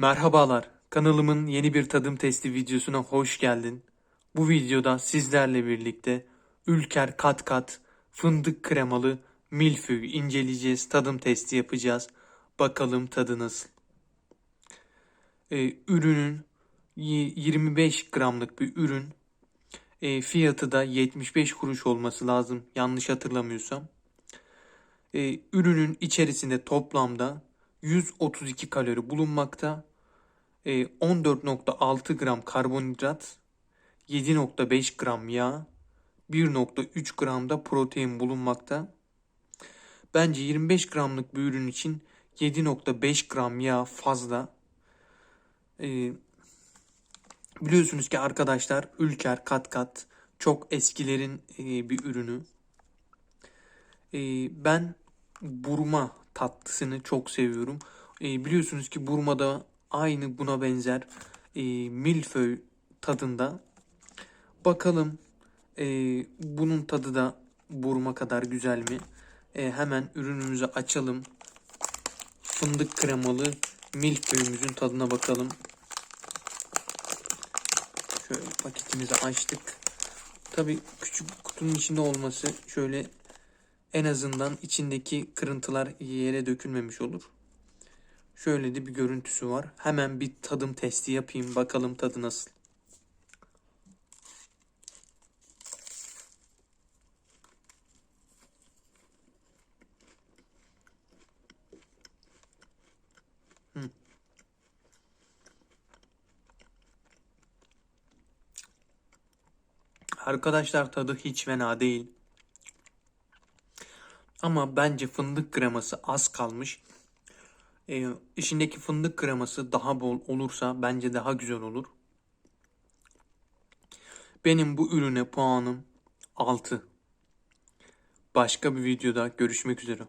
Merhabalar, kanalımın yeni bir tadım testi videosuna hoş geldin. Bu videoda sizlerle birlikte Ülker Kat Kat fındık kremalı milföy inceleyeceğiz, tadım testi yapacağız. Bakalım tadı nasıl? Ee, ürünün y- 25 gramlık bir ürün. Ee, fiyatı da 75 kuruş olması lazım yanlış hatırlamıyorsam. Ee, ürünün içerisinde toplamda 132 kalori bulunmakta. Ee, 14.6 gram karbonhidrat, 7.5 gram yağ, 1.3 gram da protein bulunmakta. Bence 25 gramlık bir ürün için 7.5 gram yağ fazla. Ee, biliyorsunuz ki arkadaşlar Ülker Kat Kat çok eskilerin e, bir ürünü. Ee, ben burma tatlısını çok seviyorum. Ee, biliyorsunuz ki burmada aynı buna benzer e, milföy tadında. Bakalım e, bunun tadı da burma kadar güzel mi? E, hemen ürünümüzü açalım. Fındık kremalı milföyümüzün tadına bakalım. Şöyle paketimizi açtık. Tabii küçük kutunun içinde olması şöyle en azından içindeki kırıntılar yere dökülmemiş olur. Şöyle de bir görüntüsü var. Hemen bir tadım testi yapayım. Bakalım tadı nasıl. Arkadaşlar tadı hiç fena değil. Ama bence fındık kreması az kalmış. Ee, içindeki fındık kreması daha bol olursa bence daha güzel olur. Benim bu ürüne puanım 6. Başka bir videoda görüşmek üzere.